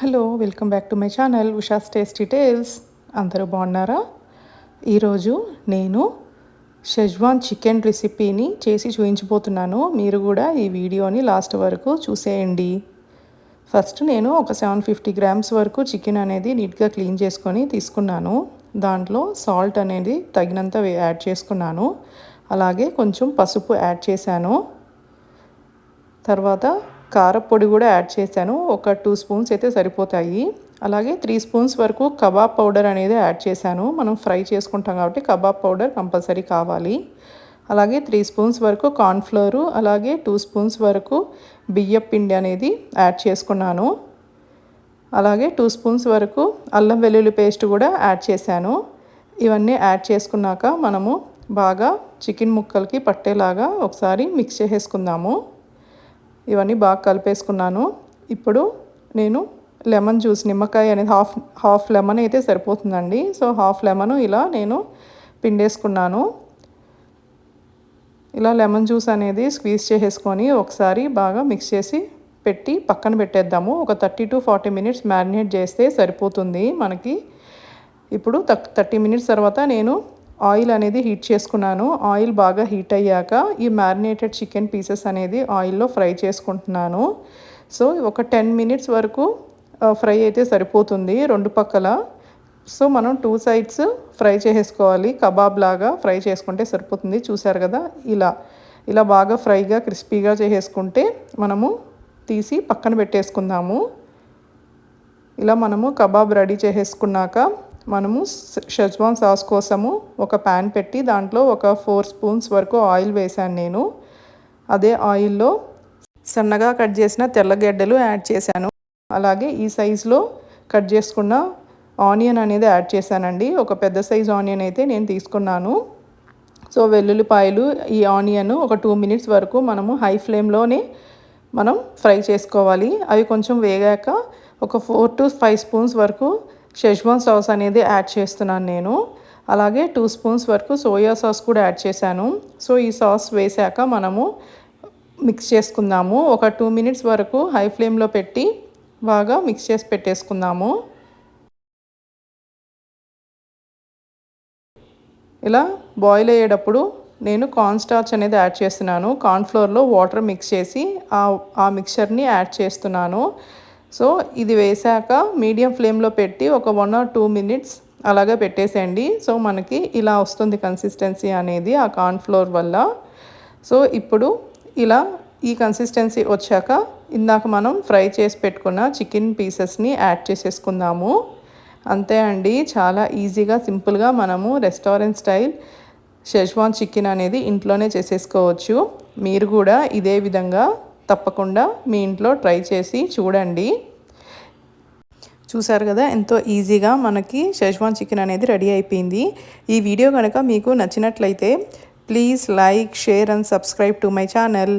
Hello welcome back to my channel Usha's tasty tales. అందరూ బాగున్నారా? ఈరోజు నేను షెజ్వాన్ చికెన్ రెసిపీని చేసి చూపించబోతున్నాను. మీరు కూడా ఈ వీడియోని లాస్ట్ వరకు చూసేయండి. ఫస్ట్ నేను ఒక సెవెన్ ఫిఫ్టీ గ్రామ్స్ వరకు చికెన్ అనేది నీట్గా క్లీన్ చేసుకొని తీసుకున్నాను. దాంట్లో సాల్ట్ అనేది తగినంత యాడ్ చేసుకున్నాను. అలాగే కొంచెం పసుపు యాడ్ చేశాను. తర్వాత కారపొడి కూడా యాడ్ చేశాను. ఒక టూ స్పూన్స్ అయితే సరిపోతాయి. అలాగే త్రీ స్పూన్స్ వరకు కబాబ్ పౌడర్ అనేది యాడ్ చేశాను. మనం ఫ్రై చేసుకుంటాం కాబట్టి కబాబ్ పౌడర్ కంపల్సరీ కావాలి. అలాగే త్రీ స్పూన్స్ వరకు కార్న్ఫ్లోరు అలాగే టూ స్పూన్స్ వరకు బియ్యం పిండి అనేది యాడ్ చేసుకున్నాను. అలాగే టూ స్పూన్స్ వరకు అల్లం వెల్లుల్లి పేస్ట్ కూడా యాడ్ చేశాను. ఇవన్నీ యాడ్ చేసుకున్నాక మనము బాగా చికెన్ ముక్కలకి పట్టేలాగా ఒకసారి మిక్స్ చేసేసుకుందాము. ఇవన్నీ బాగా కలిపేసుకున్నాను. ఇప్పుడు నేను లెమన్ జ్యూస్ నిమ్మకాయ అనేది హాఫ్ హాఫ్ లెమన్ అయితే సరిపోతుందండి. సో హాఫ్ లెమన్ ఇలా నేను పిండేసుకున్నాను. ఇలా లెమన్ జ్యూస్ అనేది స్క్వీజ్ చేసేసుకొని ఒకసారి బాగా మిక్స్ చేసి పెట్టి పక్కన పెట్టేద్దాము. ఒక thirty to forty minutes marinate చేస్తే సరిపోతుంది మనకి. ఇప్పుడు థర్టీ మినిట్స్ తర్వాత నేను ఆయిల్ అనేది హీట్ చేసుకున్నాను. ఆయిల్ బాగా హీట్ అయ్యాక ఈ మ్యారినేటెడ్ చికెన్ పీసెస్ అనేది ఆయిల్లో ఫ్రై చేసుకుంటున్నాను. సో ఒక టెన్ మినిట్స్ వరకు ఫ్రై అయితే సరిపోతుంది రెండు పక్కల. సో మనం టూ సైడ్స్ ఫ్రై చేసేసుకోవాలి కబాబ్ లాగా ఫ్రై చేసుకుంటే సరిపోతుంది. చూసారు కదా ఇలా ఇలా బాగా ఫ్రైగా క్రిస్పీగా చేసేసుకుంటే మనము తీసి పక్కన పెట్టేసుకుందాము. ఇలా మనము కబాబ్ రెడీ చేసేసుకున్నాక మనము షెజ్వాన్ సాస్ కోసము ఒక ప్యాన్ పెట్టి దాంట్లో ఒక ఫోర్ స్పూన్స్ వరకు ఆయిల్ వేశాను నేను. అదే ఆయిల్లో సన్నగా కట్ చేసిన తెల్లగడ్డలు యాడ్ చేశాను. అలాగే ఈ సైజులో కట్ చేసుకున్న ఆనియన్ అనేది యాడ్ చేశానండి. ఒక పెద్ద సైజ్ ఆనియన్ అయితే నేను తీసుకున్నాను. సో వెల్లుల్లిపాయలు ఈ ఆనియన్ ఒక టూ మినిట్స్ వరకు మనము హై ఫ్లేమ్లోనే మనం ఫ్రై చేసుకోవాలి. అవి కొంచెం వేగాక ఒక ఫోర్ టు ఫైవ్ స్పూన్స్ వరకు షెజ్వాన్ సాస్ అనేది యాడ్ చేస్తున్నాను నేను. అలాగే టూ స్పూన్స్ వరకు సోయా సాస్ కూడా యాడ్ చేశాను. సో ఈ సాస్ వేసాక మనము మిక్స్ చేసుకుందాము. ఒక టూ మినిట్స్ వరకు హై ఫ్లేమ్లో పెట్టి బాగా మిక్స్ చేసి పెట్టేసుకుందాము. ఇలా బాయిల్ అయ్యేటప్పుడు నేను కార్న్ స్టార్చ్ అనేది యాడ్ చేస్తున్నాను. కార్న్ఫ్లోర్లో వాటర్ మిక్స్ చేసి ఆ మిక్చర్ని యాడ్ చేస్తున్నాను. సో ఇది వేసాక మీడియం ఫ్లేమ్లో పెట్టి ఒక వన్ ఆర్ టూ మినిట్స్ అలాగే పెట్టేసేయండి. సో మనకి ఇలా వస్తుంది కన్సిస్టెన్సీ అనేది ఆ కార్న్ఫ్లోర్ వల్ల. సో ఇప్పుడు ఇలా ఈ కన్సిస్టెన్సీ వచ్చాక ఇందాక మనం ఫ్రై చేసి పెట్టుకున్న చికెన్ పీసెస్ని యాడ్ చేసేసుకుందాము. అంతే అండి చాలా ఈజీగా సింపుల్గా మనము రెస్టారెంట్ స్టైల్ షెజ్వాన్ చికెన్ అనేది ఇంట్లోనే చేసేసుకోవచ్చు. మీరు కూడా ఇదే విధంగా తప్పకుండా మీ ఇంట్లో ట్రై చేసి చూడండి. చూసారు కదా ఎంతో ఈజీగా మనకి షెజ్వాన్ చికెన్ అనేది రెడీ అయిపోయింది. ఈ వీడియో కనుక మీకు నచ్చినట్లయితే please like share and subscribe to my channel